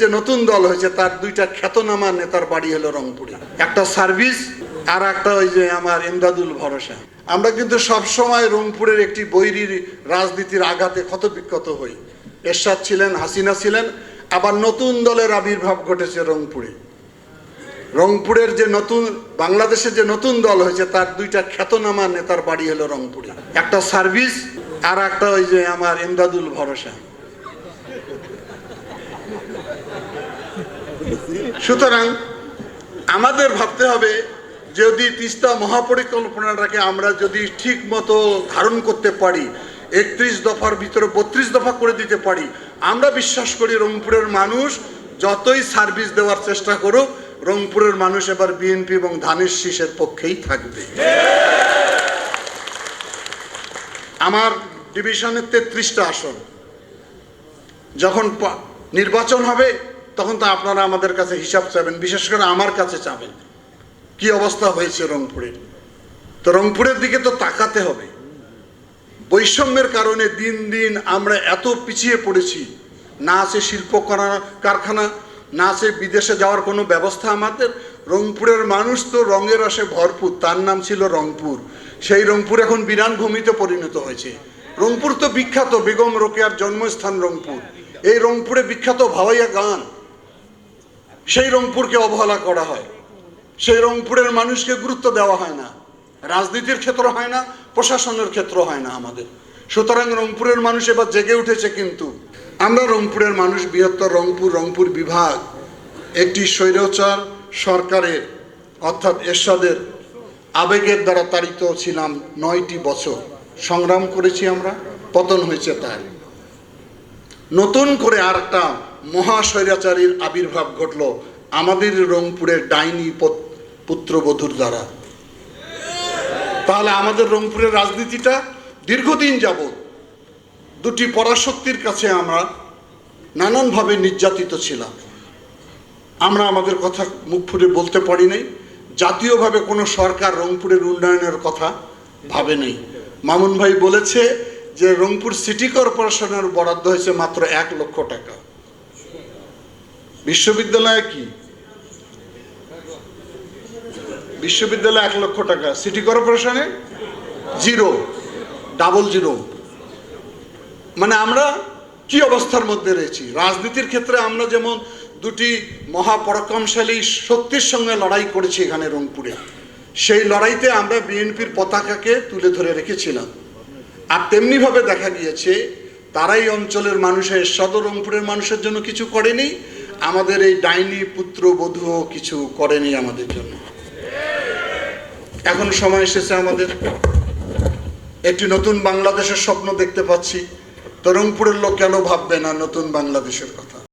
যে নতুন দল হয়েছে, তার দুইটা খ্যাতনামা নেতার বাড়ি হলো রংপুরে। একটা সার্ভিস, আর একটা ওই যে আমার এমদাদুল ভরসা। আমরা কিন্তু সব সময় রংপুরের একটি বৈরীর রাজনীতির আঘাতে ক্ষত বিক্ষত হই। এরশাদ ছিলেন, হাসিনা ছিলেন, আবার নতুন দলের আবির্ভাব ঘটেছে রংপুরে। রংপুরের যে নতুন, বাংলাদেশের যে নতুন দল হয়েছে, তার দুইটা খ্যাতনামা নেতার বাড়ি হলো রংপুরে। একটা সার্ভিস, আর একটা ওই যে আমার এমদাদুল ভরসা। সুতরাং আমাদের ভাবতে হবে যদি তিস্তা মহাপরিকল্পনাটাকে আমরা যদি ঠিক মতো ধারণ করতে পারি, একত্রিশ দফার ভিতরে বত্রিশ দফা করে দিতে পারি, আমরা বিশ্বাস করি রংপুরের মানুষ যতই সার্ভিস দেওয়ার চেষ্টা করুক, রংপুরের মানুষ এবার বিএনপি এবং ধানের শীষের পক্ষেই থাকবে। আমার ডিভিশনের তেত্রিশটা আসন, যখন নির্বাচন হবে তখন তো আপনারা আমাদের কাছে হিসাব চাবেন বিশেষ করে আমার কাছে চাবেন কি অবস্থা হয়েছে রংপুরে? তো রংপুরের দিকে তো তাকাতে হবে। বৈষম্যের কারণে দিন দিন আমরা এত পিছিয়ে পড়েছি। না আছে শিল্প কারখানা, না আছে বিদেশে যাওয়ার কোনো ব্যবস্থা আমাদের। রংপুরের মানুষ তো রঙের রসে ভরপুর, তার নাম ছিল রংপুর। সেই রংপুর এখন বিরান ভূমিতে পরিণত হয়েছে। রংপুর তো বিখ্যাত, বেগম রোকেয়ার জন্মস্থান রংপুর। এই রংপুরে বিখ্যাত ভাওয়াইয়া গান। সেই রংপুরকে অবহেলা করা হয়। সেই রংপুরের মানুষকে গুরুত্ব দেওয়া হয় না। রাজনীতির ক্ষেত্র হয় না, প্রশাসনের ক্ষেত্র হয় না আমাদের। সুতরাং রংপুরের মানুষ এবার জেগে উঠেছে কিন্তু। আমরা রংপুরের মানুষ, বৃহত্তর রংপুর রংপুর বিভাগ, একটি স্বৈরচার সরকারের, অর্থাৎ এরশাদের আবেগের দ্বারা তাড়িত ছিলাম নয়টি বছর। সংগ্রাম করেছি আমরা, পতন হয়েছে তার। নতুন করে আর একটা মহাস্বৈরাচারীর আবির্ভাব ঘটল আমাদের রংপুরের ডাইনি পত- পুত্রবধূর দ্বারা। তাহলে আমাদের রংপুরের রাজনীতিটা দীর্ঘদিন যাবৎ দুটি পরাশক্তির কাছে আমরা নানানভাবে নির্যাতিত ছিলাম। আমরা আমাদের কথা মুখ ফুটে বলতে পারি নাই। জাতীয়ভাবে কোনো সরকার রংপুরের উন্নয়নের কথা ভাবে নেই। মামুন ভাই বলেছে যে রংপুর সিটি কর্পোরেশনের বরাদ্দ হয়েছে মাত্র এক লক্ষ টাকা। বিশ্ববিদ্যালয়ে কি? বিশ্ববিদ্যালয়ে এক লক্ষ টাকা। সিটি কর্পোরেশনে? জিরো। Double zero. মানে আমরা কি অবস্থার মধ্যে রয়েছি? রাজনীতির ক্ষেত্রে আমরা যেমন দুটি মহাপরাক্রমশালী শক্তির সঙ্গে লড়াই করেছি এখানে রংপুরে, সেই লড়াইতে আমরা বিএনপির পতাকাকে তুলে ধরে রেখেছিলাম। আর তেমনিভাবে দেখা গিয়েছে, তারাই অঞ্চলের মানুষের সদর রংপুরের মানুষের জন্য কিছু করেনি, আমাদের এই ডাইনি পুত্র বধূও কিছু করেনি আমাদের জন্য। এখন সময় এসেছে আমাদের একটি নতুন বাংলাদেশের স্বপ্ন দেখতে পাচ্ছি। তো রংপুরের লোক কেন ভাববে না নতুন বাংলাদেশের কথা?